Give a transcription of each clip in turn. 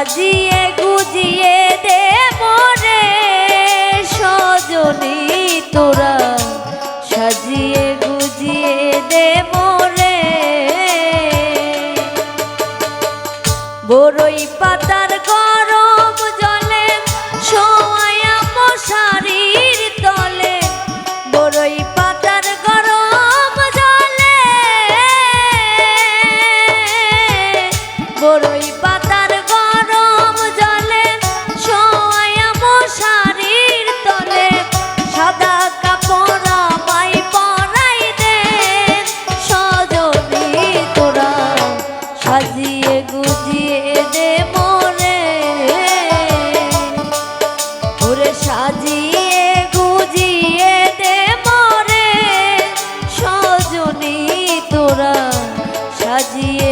সাজিয়ে গুজিয়ে দে মনে সজনী তোরা। সাজিয়ে গুজিয়ে দে মনে। বড়ই পাতা de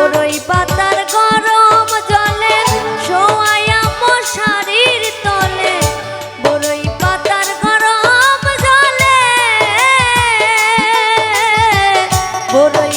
চড়ই পাতার গরম জলে শোয়ায়া মশারির তলে। বড়ই পাতার গরম জলে বড়ই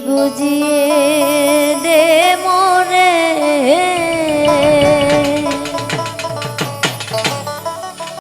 গুজিয়ে